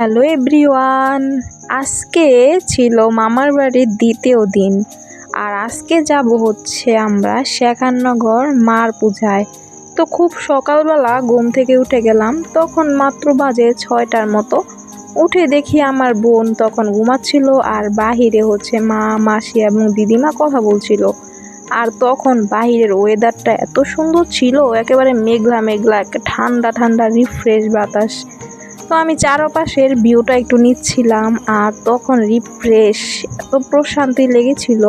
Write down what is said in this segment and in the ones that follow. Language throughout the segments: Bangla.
হ্যালো এভরিওয়ান আজকে ছিল মামার বাড়ির দ্বিতীয় দিন। আর আজকে যাব হচ্ছে আমরা শেখাননগর মার পূজায়। তো খুব সকালবেলা ঘুম থেকে উঠে গেলাম। তখন মাত্র বাজে ছয়টার মতো। উঠে দেখি আমার বোন তখন ঘুমাচ্ছিল আর বাহিরে হচ্ছে মা, মাসি এবং দিদিমা কথা বলছিল। আর তখন বাহিরের ওয়েদারটা এত সুন্দর ছিল, একেবারে মেঘলা মেঘলা, একটা ঠান্ডা ঠান্ডা রিফ্রেশ বাতাস। তো আমি চারপাশের ভিউটা একটু নিচ্ছিলাম, আর তখন রিফ্রেশ এত প্রশান্তি লেগেছিল।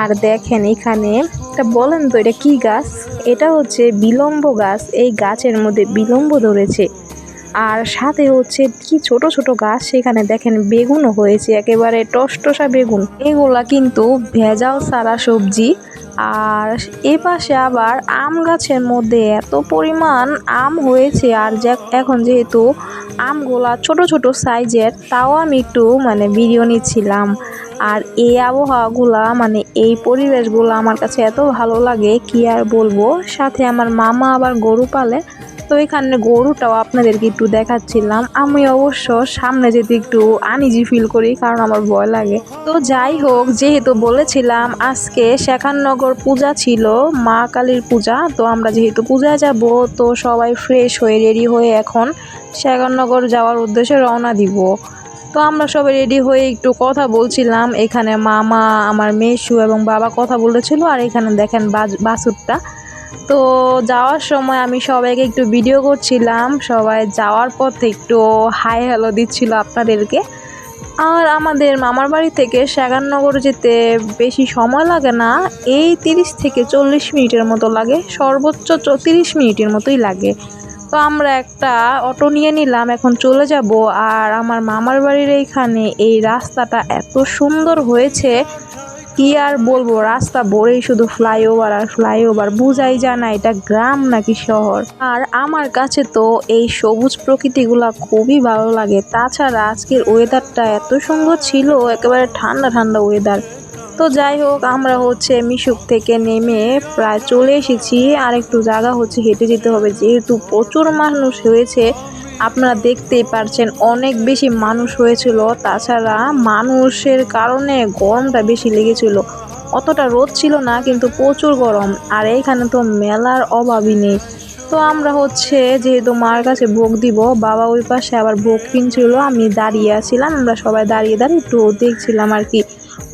আর দেখেন এখানে, তা বলেন তো এটা কি গাছ? এটা হচ্ছে বিলম্ব গাছ, এই গাছের মধ্যে বিলম্ব ধরেছে। আর সাথে হচ্ছে কি ছোট ছোট গাছ, সেখানে দেখেন বেগুনও হয়েছে, একেবারে টসটসা বেগুন। এগুলা কিন্তু ভেজাল সারা সবজি আর এ পাশে আবার আম গাছের মধ্যে এত পরিমাণ আম হয়েছে, আর এখন যেহেতু আমগুলা ছোট ছোট সাইজের, তাও আমি একটু মানে ভিডিও নিচ্ছিলাম। আর এই আবহাওয়াগুলা মানে এই পরিবেশগুলো আমার কাছে এত ভালো লাগে, কি আর বলব? সাথে আমার মামা আবার গরু পালে তো এখানে গরুটাও আপনাদেরকে একটু দেখাচ্ছিলাম। আমি অবশ্য সামনে যেতে একটু আনিজি ফিল করি, কারণ আমার ভয় লাগে। তো যাই হোক, যেহেতু বলেছিলাম আজকে শেখাননগর পূজা ছিল, মা কালীর পূজা, তো আমরা যেহেতু পূজায় যাব, তো সবাই ফ্রেশ হয়ে রেডি হয়ে এখন শেখাননগর যাওয়ার উদ্দেশ্যে রওনা দিব। তো আমরা সবাই রেডি হয়ে একটু কথা বলছিলাম, এখানে মামা, আমার মেশু এবং বাবা কথা বলেছিল, আর এখানে দেখেন বাসুরটা তো যাওয়ার সময় আমি সবাইকে একটু ভিডিও করছিলাম। সবাই যাওয়ার পথে একটু হাই হ্যালো দিচ্ছিল আপনাদেরকে। আর আমাদের মামার বাড়ি থেকে শ্যাগাননগর যেতে বেশি সময় লাগে না। এই তিরিশ থেকে চল্লিশ মিনিটের মতো লাগে। সর্বোচ্চ তিরিশ মিনিটের মতোই লাগে। তো আমরা একটা অটো নিয়ে নিলাম, এখন চলে যাব। আর আমার মামার বাড়ির এইখানে এই রাস্তাটা এত সুন্দর হয়েছে। কি আর বলব, রাস্তা ভরেই শুধু ফ্লাইওভার আর ফ্লাইওভার বুঝাই যায় না এটা গ্রাম নাকি শহর। আর আমার কাছে তো এই সবুজ প্রকৃতিগুলা খুবই ভালো লাগে। তাছাড়া আজকের ওয়েদারটা এত সুন্দর ছিল, একেবারে ঠান্ডা ঠান্ডা ওয়েদার তো যাই হোক, আমরা হচ্ছে মিশুক থেকে নেমে প্রায় চলে এসেছি। আর একটু জায়গা হচ্ছে হেঁটে যেতে হবে। যেহেতু প্রচুর মানুষ হয়েছে, আপনারা দেখতেই পারছেন অনেক বেশি মানুষ হয়েছিল। তাছাড়া মানুষের কারণে গরমটা বেশি লেগেছিল। অতটা রোদ ছিল না, কিন্তু প্রচুর গরম। আর এইখানে তো মেলার অভাবই নেই। তো আমরা হচ্ছে যেহেতু মার কাছে ভোগ দিব, বাবা ওই পাশে আবার ভোগ কিনছিল, আমি দাঁড়িয়ে আছিলাম। আমরা সবাই দাঁড়িয়ে দাঁড়িয়ে একটু দেখছিলাম আর কি।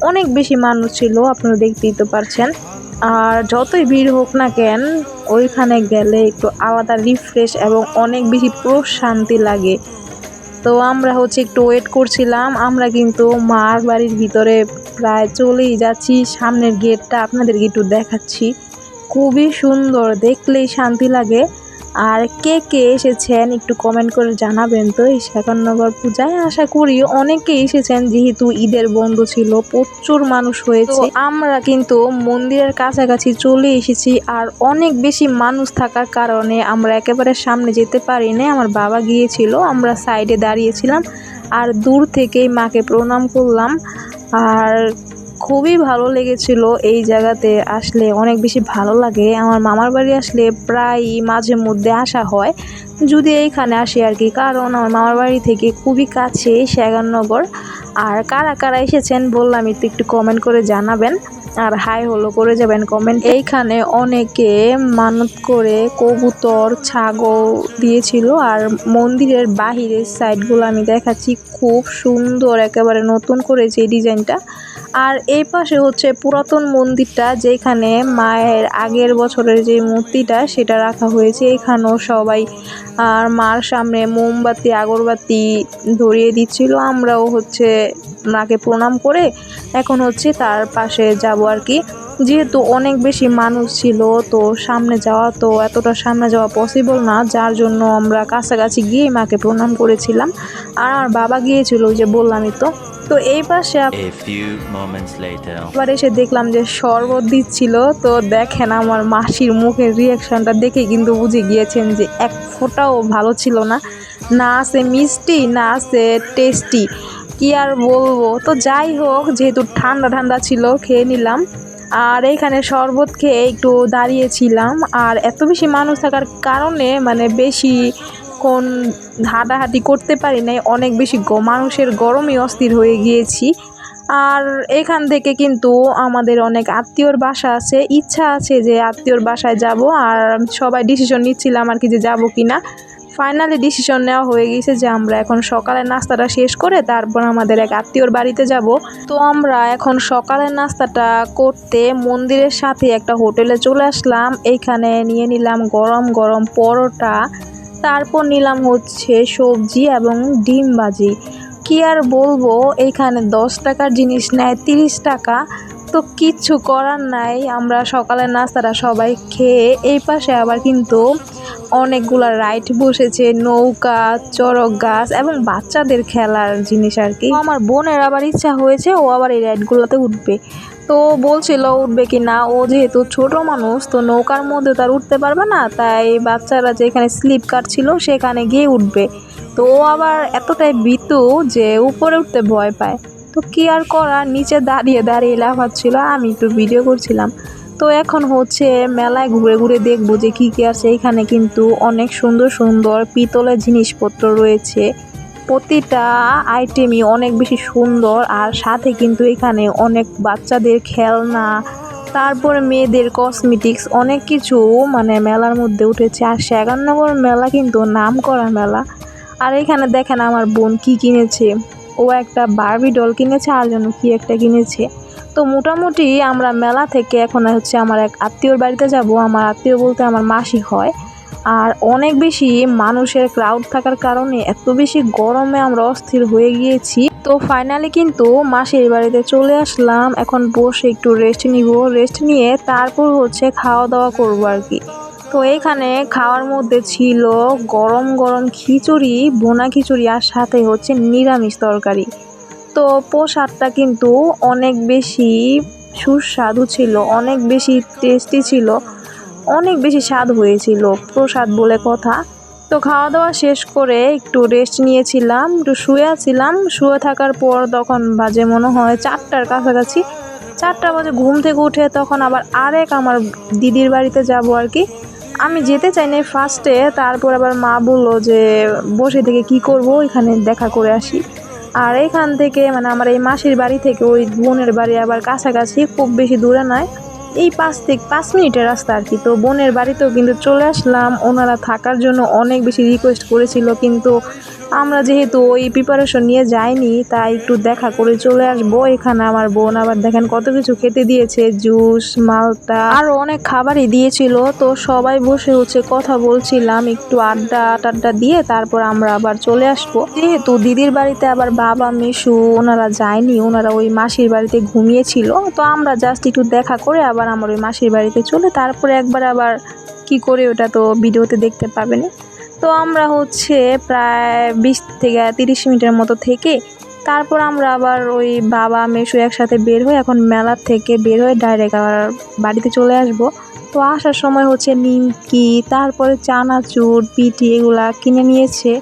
অনেক বেশি মানুষ ছিল, আপনারা দেখতেই তো পারছেন। আর যতই ভিড় হোক না কেন, ওইখানে গেলে একটু আলাদা রিফ্রেশ এবং অনেক বেশি প্রশান্তি লাগে। তো আমরা হচ্ছে একটু ওয়েট করছিলাম, আমরা কিন্তু মার বাড়ির ভিতরে প্রায় চলেই যাচ্ছি, সামনের গেটটা আপনাদেরকে একটু দেখাচ্ছি। খুবই সুন্দর, দেখলেই শান্তি লাগে। আর কে কে এসেছেন একটু কমেন্ট করে জানাবেন তো এই শেখাননগর পূজায় আশা করি অনেকে এসেছেন, যেহেতু ঈদের বন্ধ ছিল, প্রচুর মানুষ হয়েছে। আমরা কিন্তু মন্দিরের কাছাকাছি চলে এসেছি আর অনেক বেশি মানুষ থাকার কারণে আমরা একেবারে সামনে যেতে পারিনি। আমার বাবা গিয়েছিল, আমরা সাইডে দাঁড়িয়েছিলাম আর দূর থেকেই মাকে প্রণাম করলাম। আর খুবই ভালো লেগেছিল এই জায়গাতে আসলে অনেক বেশি ভালো লাগে। আমার মামার বাড়ি আসলে প্রায় মাঝে মধ্যে আসা হয়। যদি এইখানে আসি আর কি, কারণ আমার মামার বাড়ি থেকে খুবই কাছে শ্যাগাননগর আর কারা কারা এসেছেন বললাম একটু একটু কমেন্ট করে জানাবেন। আর হাই হলো করে যাবেন কমেন্ট এইখানে অনেকে মানত করে কবুতর, ছাগল দিয়েছিল আর মন্দিরের বাহিরের সাইডগুলো আমি দেখাচ্ছি। খুব সুন্দর একেবারে নতুন করেছে এই ডিজাইনটা। আর এই পাশে হচ্ছে পুরাতন মন্দিরটা, যেখানে মায়ের আগের বছরের যে মূর্তিটা, সেটা রাখা হয়েছে। এখানেও সবাই আর মার সামনে মোমবাতি, আগরবাতি ধরিয়ে দিচ্ছিল। আমরাও হচ্ছে মাকে প্রণাম করে এখন হচ্ছে তার পাশে যাব আর কি। যেহেতু অনেক বেশি মানুষ ছিল তো সামনে যাওয়া তো এতটা সামনে যাওয়া পসিবল না। যার জন্য আমরা কাছাকাছি গিয়ে মাকে প্রণাম করেছিলাম। আর আমার বাবা গিয়েছিল যে বললামই তো। তো এই পাশে আবার এসে দেখলাম যে শরবত দিচ্ছিল। তো দেখেন আমার মাসির মুখের রিয়াকশনটা দেখে কিন্তু বুঝে গিয়েছেন যে এক ফোঁটাও ভালো ছিল না। না আছে মিষ্টি না আছে টেস্টি কি আর বলব? তো যাই হোক, যেহেতু ঠান্ডা ঠান্ডা ছিল, খেয়ে নিলাম। আর এখানে শরবত খেয়ে একটু দাঁড়িয়েছিলাম। আর এত বেশি মানুষ থাকার কারণে মানে বেশি এখন হাঁটাহাঁটি করতে পারি নাই। অনেক বেশি মানুষের গরমই অস্থির হয়ে গিয়েছি। আর এখান থেকে কিন্তু আমাদের অনেক আত্মীয়র বাসা আছে। ইচ্ছা আছে যে আত্মীয়র বাসায় যাব। আর সবাই ডিসিশন নিচ্ছিলাম আর কি যে যাব কি না ফাইনালি ডিসিশন নেওয়া হয়ে গেছে যে আমরা এখন সকালের নাস্তাটা শেষ করে তারপর আমাদের এক আত্মীয়র বাড়িতে যাব। তো আমরা এখন সকালের নাস্তাটা করতে মন্দিরের সাথে একটা হোটেলে চলে আসলাম। এইখানে নিয়ে নিলাম গরম গরম পরোটা, তারপর নিলাম হচ্ছে সবজি এবং ডিম ভাজি। কি আর বলব এইখানে দশ টাকার জিনিস নেয়, তিরিশ টাকা। তো কিচ্ছু করার নাই। আমরা সকালের নাস্তাটা সবাই খেয়ে এই পাশে আবার কিন্তু অনেকগুলা রাইড বসেছে, নৌকা, চড়ক গাছ এবং বাচ্চাদের খেলার জিনিস আর কি। আমার বোনের আবার ইচ্ছা হয়েছে ও আবার এই রাইডগুলোতে উঠবে। তো বলছিল উঠবে কি না? ও যেহেতু ছোট মানুষ, তো নৌকার মধ্যে তার উঠতে পারবে না। তাই বাচ্চারা যেখানে স্লিপ কাটছিল সেখানে গিয়ে উঠবে। তো ও আবার এতটাই বিতু যে উপরে উঠতে ভয় পায়। তো কি আর করার? নিচে দাঁড়িয়ে দাঁড়িয়ে লাফাচ্ছিল আমি একটু ভিডিও করছিলাম। তো এখন হচ্ছে মেলায় ঘুরে ঘুরে দেখব যে কী কী আছে। এখানে কিন্তু অনেক সুন্দর সুন্দর পিতলের জিনিসপত্র রয়েছে। প্রতিটা আইটেমই অনেক বেশি সুন্দর আর সাথে কিন্তু এখানে অনেক বাচ্চাদের খেলনা, তারপর মেয়েদের কসমেটিক্স অনেক কিছু মানে মেলার মধ্যে উঠেছে। আর সেগাননগর মেলা কিন্তু নাম করা মেলা। আর এখানে দেখেন আমার বোন কি কিনেছে। ও একটা বারবি ডল কিনেছে আর যেন কি একটা কিনেছে। তো মোটামুটি আমরা মেলা থেকে এখন হচ্ছে আমার এক আত্মীয়র বাড়িতে যাব। আমার আত্মীয় বলতে আমার মাসি হয়। আর অনেক বেশি মানুষের ক্রাউড থাকার কারণে এত বেশি গরমে আমরা অস্থির হয়ে গিয়েছি। তো ফাইনালি কিন্তু মাসির বাড়িতে চলে আসলাম। এখন বসে একটু রেস্ট নিব। রেস্ট নিয়ে তারপর হচ্ছে খাওয়া দাওয়া করব আর কি। তো এইখানে খাওয়ার মধ্যে ছিল গরম গরম খিচুড়ি বোনা খিচুড়ি আর সাথে হচ্ছে নিরামিষ তরকারি। তো প্রসাদটা কিন্তু অনেক বেশি সুস্বাদু ছিল, অনেক বেশি টেস্টি ছিল, অনেক বেশি স্বাদ হয়েছিল প্রসাদ বলে কথা। তো খাওয়া দাওয়া শেষ করে একটু রেস্ট নিয়েছিলাম, একটু শুয়ে আছিলাম। শুয়ে থাকার পর তখন বাজে মনে হয় চারটার কাছাকাছি। চারটা বাজে ঘুম থেকে উঠে তখন আবার আরেক আমার দিদির বাড়িতে যাব আর কি। আমি যেতে চাই না ফার্স্টে তারপর আবার মা বলল যে, বসে থেকে কি করব? এখানে দেখা করে আসি। আর এখান থেকে মানে আমার এই মাসির বাড়ি থেকে ওই বোনের বাড়ি আবার কাছাকাছি, খুব বেশি দূরে নয়। এই পাঁচ থেকে পাঁচ মিনিটের রাস্তা আর কি। তো বোনের বাড়িতেও কিন্তু চলে আসলাম। ওনারা থাকার জন্য অনেক বেশি রিকোয়েস্ট করেছিল, কিন্তু আমরা যেহেতু ওই প্রিপারেশন নিয়ে যাইনি, তাই একটু দেখা করে চলে আসব। এখানে আমার বোন আবার দেখেন কত কিছু খেতে দিয়েছে, জুস, মালটা আরও অনেক খাবারই দিয়েছিল। তো সবাই বসে হচ্ছে কথা বলছিলাম, একটু আড্ডা টাড্ডা দিয়ে তারপর আমরা আবার চলে আসব। যেহেতু দিদির বাড়িতে আবার বাবা, মিশু ওনারা যায়নি, ওনারা ওই মাসির বাড়িতে ঘুমিয়েছিল। তো আমরা জাস্ট একটু দেখা করে আবার আমার ওই মাসির বাড়িতে চলে, তারপরে একবার আবার কি করে ওটা তো ভিডিওতে দেখতে পাবেন তো আমরা হচ্ছে প্রায় বিশ থেকে তিরিশ মিনিটের মতো থেকে তারপর আমরা আবার ওই বাবা মেশু একসাথে বের হয়ে এখন মেলার থেকে বের হয়ে ডাইরেক্ট আবার বাড়িতে চলে আসব। তো আসার সময় হচ্ছে নিমকি, তারপরে চানাচুর, পিঠি এগুলা কিনে নিয়েছে।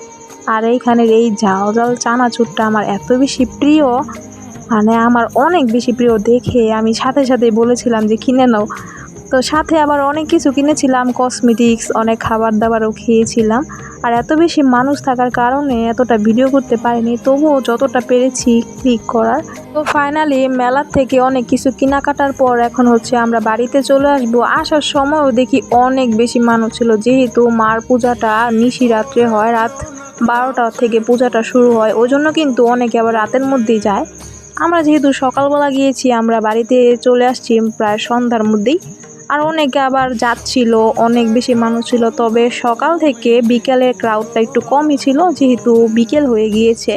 আর এইখানের এই ঝাল ঝাল চানাচুরটা আমার এত বেশি প্রিয়। মানে আমার অনেক বেশি প্রিয় দেখে আমি সাথে সাথে বলেছিলাম যে কিনে নাও। তো সাথে আবার অনেক কিছু কিনেছিলাম কসমেটিক্স অনেক খাবার দাবারও খেয়েছিলাম। আর এত বেশি মানুষ থাকার কারণে এতটা ভিডিও করতে পারিনি, তবুও যতটা পেরেছি ক্লিক করার। তো ফাইনালি মেলার থেকে অনেক কিছু কেনাকাটার পর এখন হচ্ছে আমরা বাড়িতে চলে আসব। আসার সময়ও দেখি অনেক বেশি মানুষ ছিল, যেহেতু মার পূজাটা নিশি রাত্রে হয়, রাত বারোটা থেকে পূজাটা শুরু হয় ওই জন্য কিন্তু অনেকে আবার রাতের মধ্যেই যায়। আমরা যেহেতু সকালবেলা গিয়েছি, আমরা বাড়িতে চলে আসছি প্রায় সন্ধ্যার মধ্যেই। আর অনেকে আবার যাচ্ছিল, অনেক বেশি মানুষ ছিল। তবে সকাল থেকে বিকেলের ক্রাউডটা একটু কমই ছিল, যেহেতু বিকেল হয়ে গিয়েছে।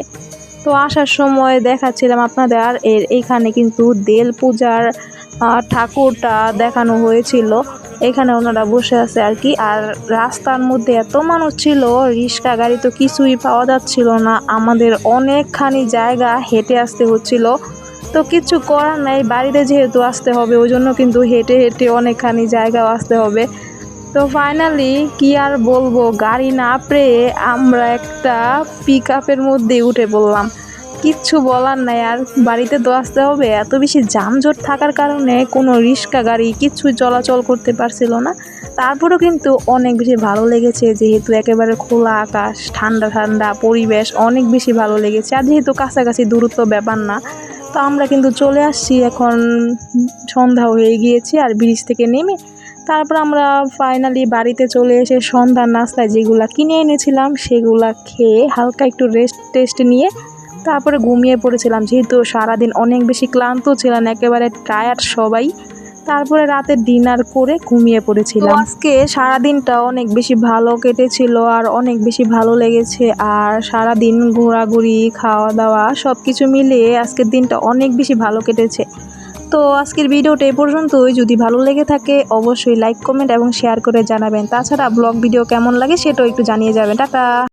তো আসার সময় দেখাচ্ছিলাম আপনাদের, আর এর এইখানে কিন্তু দেল পূজার ঠাকুরটা দেখানো হয়েছিল। এখানে ওনারা বসে আছে আর কি। আর রাস্তার মধ্যে এত মানুষ ছিল, রিক্সা, গাড়ি তো কিছুই পাওয়া যাচ্ছিল না। আমাদের অনেকখানি জায়গা হেঁটে আসতে হচ্ছিল। তো কিছু করার নাই, বাড়িতে যেহেতু আসতে হবে, ওই জন্য কিন্তু হেঁটে হেঁটে অনেকখানি জায়গাও আসতে হবে। তো ফাইনালি কি আর বলব, গাড়ি না পেয়ে আমরা একটা পিক আপের মধ্যে উঠে পড়লাম। কিচ্ছু বলার নাই, আর বাড়িতে তো আসতে হবে, এত বেশি যানজট থাকার কারণে কোনো রিক্সা গাড়ি কিচ্ছু চলাচল করতে পারছিল না। তারপরেও কিন্তু অনেক বেশি ভালো লেগেছে, যেহেতু একেবারে খোলা আকাশ, ঠান্ডা ঠান্ডা পরিবেশ অনেক বেশি ভালো লেগেছে, আর যেহেতু কাছাকাছি দূরত্ব ব্যাপার না তো আমরা কিন্তু চলে আসছি। এখন সন্ধ্যা হয়ে গিয়েছি আর ব্রিজ থেকে নেমে তারপর আমরা ফাইনালি বাড়িতে চলে এসে সন্ধ্যার নাস্তায় যেগুলো কিনে এনেছিলাম সেগুলো খেয়ে হালকা একটু রেস্ট টেস্ট নিয়ে তারপরে ঘুমিয়ে পড়েছিলাম। যেহেতু সারাদিন অনেক বেশি ক্লান্ত ছিলাম, একেবারে টায়ার্ড সবাই। তারপরে রাতে ডিনার করে ঘুমিয়ে পড়েছিলাম। আজকে সারাদিনটা অনেক বেশি ভালো কেটেছিল আর অনেক বেশি ভালো লেগেছে আর সারাদিন ঘোরাঘুরি খাওয়া দাওয়া সব কিছু মিলিয়ে আজকের দিনটা অনেক বেশি ভালো কেটেছে। তো আজকের ভিডিওটা এ পর্যন্তই। যদি ভালো লেগে থাকে অবশ্যই লাইক, কমেন্ট এবং শেয়ার করে জানাবেন। তাছাড়া ব্লগ ভিডিও কেমন লাগে সেটাও একটু জানিয়ে যাবেন। টাটা!